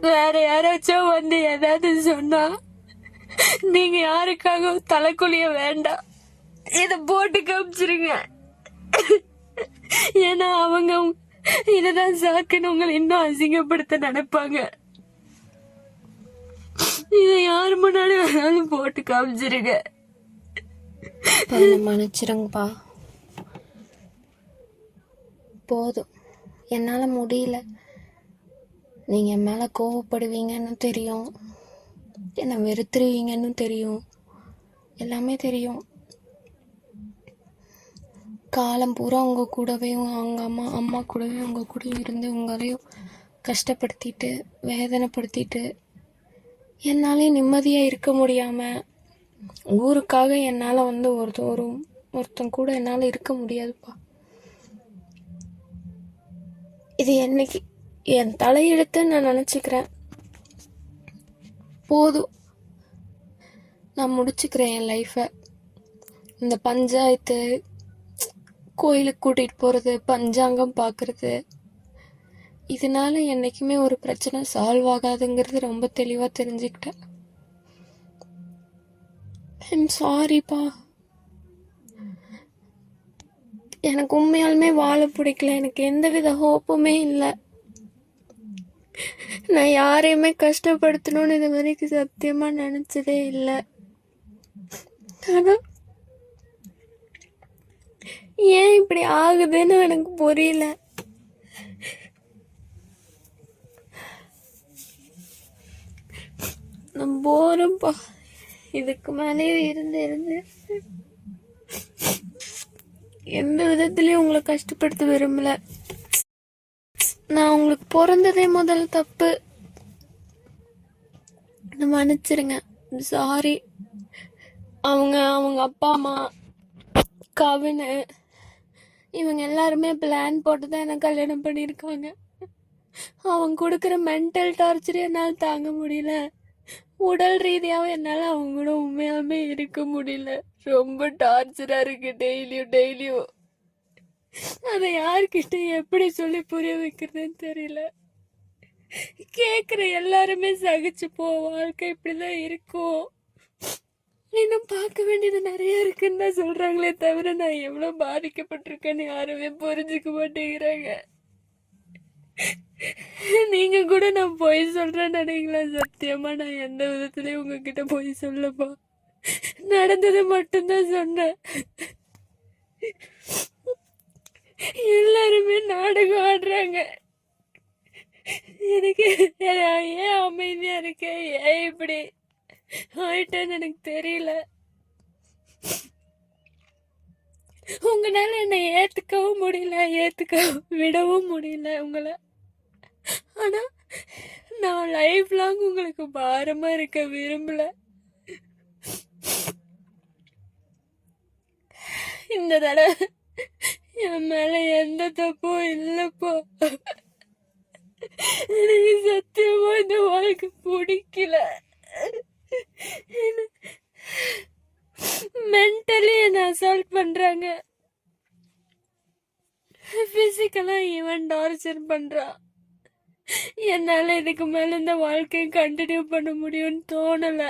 வேற யாராச்சும் வந்து ஏதாவது சொன்னா நீங்க யாருக்காக தலைக்குழிய வேண்டாம். இத போட்டு காமிச்சிருங்க. ஏன்னா அவங்க இததான் சாக்குன்னு உங்களை இன்னும் அசிங்கப்படுத்த நினைப்பாங்க. இதை யார் முன்னாடி வேணாலும் போட்டு காமிச்சிருங்க. மன்னிச்சிருங்கப்பா. போதும். என்னால் முடியல. நீங்கள் என் மேலே கோவப்படுவீங்கன்னு தெரியும். என்னை வெறுத்துருவீங்கன்னு தெரியும். எல்லாமே தெரியும். காலம் பூரா உங்கள் கூடவே அவங்க அம்மா அம்மா கூடவே உங்கள் கூட இருந்து உங்களையும் கஷ்டப்படுத்திட்டு வேதனைப்படுத்திட்டு என்னாலே நிம்மதியாக இருக்க முடியாமல் ஊருக்காக என்னால் வந்து ஒருத்தரும் ஒருத்தன் கூட என்னால் இருக்க முடியாதுப்பா. இது என்னைக்கு என் தலையெழுத்துன்னு நான் நினச்சிக்கிறேன். போதும். நான் முடிச்சுக்கிறேன் என் லைஃப்பை இந்த பஞ்சாயத்து கோயிலுக்கு கூட்டிகிட்டு போகிறது பஞ்சாங்கம் பார்க்குறது இதனால என்றைக்குமே ஒரு பிரச்சனை சால்வ் ஆகாதுங்கிறது ரொம்ப தெளிவாக தெரிஞ்சுக்கிட்டேன். ஐம் சாரிப்பா எனக்கு உண்மையாலுமே வாழ பிடிக்கல. எனக்கு எந்தவித ஹோப்புமே இல்லை. நான் யாரையுமே கஷ்டப்படுத்தணும்னு இது வரைக்கும் சத்தியமா நினைச்சதே இல்லை. ஆனா ஏன் இப்படி ஆகுதுன்னு எனக்கு புரியல. நான் போறேன்ப்பா இதுக்கு மேலே இருந்து இருந்து. எந்த விதத்துலயும் உங்களை கஷ்டப்படுத்த விரும்பலை. நான் உங்களுக்கு பிறந்ததே முதல் தப்பு. மன்னிச்சிருங்க. சாரி அவங்க அவங்க அப்பா அம்மா கவினு இவங்க எல்லாருமே பிளான் போட்டு தான் எனக்கு கல்யாணம் பண்ணியிருக்காங்க. அவங்க கொடுக்குற மென்டல் டார்ச்சர் என்னால் தாங்க முடியல. உடல் ரீதியாகவும் என்னால் அவங்க கூட உண்மையாகவே இருக்க முடியல. ரொம்ப டார்ச்சராக இருக்குது டெய்லியும் டெய்லியும் அதை யார்கிட்ட எப்படி சொல்லி புரிய வைக்கிறதுன்னு தெரியல. கேட்குற எல்லாருமே சகிச்சு போ வாழ்க்கை இப்படிதான் இருக்கும். இன்னும் பார்க்க வேண்டியது நிறைய இருக்குன்னு தான் சொல்றாங்களே தவிர நான் எவ்வளோ பாதிக்கப்பட்டிருக்கேன்னு யாருமே புரிஞ்சுக்க மாட்டேங்கிறாங்க. நீங்க கூட நான் பொய் சொல்றேன்னு நினைங்களா சத்தியமா நான் எந்த விதத்துலயும் உங்ககிட்ட பொய் சொல்லப்பா. நடந்ததை மட்டும்தான் சொன்னேன். எல்லாருமே நாடகம் ஆடுறாங்க. எனக்கு ஏன் அமைதியாக இருக்கு ஏன் இப்படி ஆயிட்டேன்னு எனக்கு தெரியல. உங்களால் என்னை ஏற்றுக்கவும் முடியல ஏற்றுக்க விடவும் முடியல உங்களை. ஆனால் நான் லைஃப் லாங் உங்களுக்கு பாரமாக இருக்க விரும்பல. இந்த தடவை என் மேல எந்த தப்பும் இல்லைப்பா. எனக்கு சத்தியமா இந்த வாழ்க்கை பிடிக்கல. மென்டலி என்ன அசால்ட் பண்றாங்க. பிசிக்கலா இவன் டார்ச்சர் பண்றான் என்னால இதுக்கு மேல இந்த வாழ்க்கையை கண்டினியூ பண்ண முடியும்னு தோணல.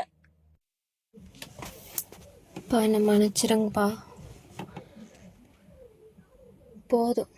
அப்பா என்ன மன்னிச்சிருங்கப்பா. போதும்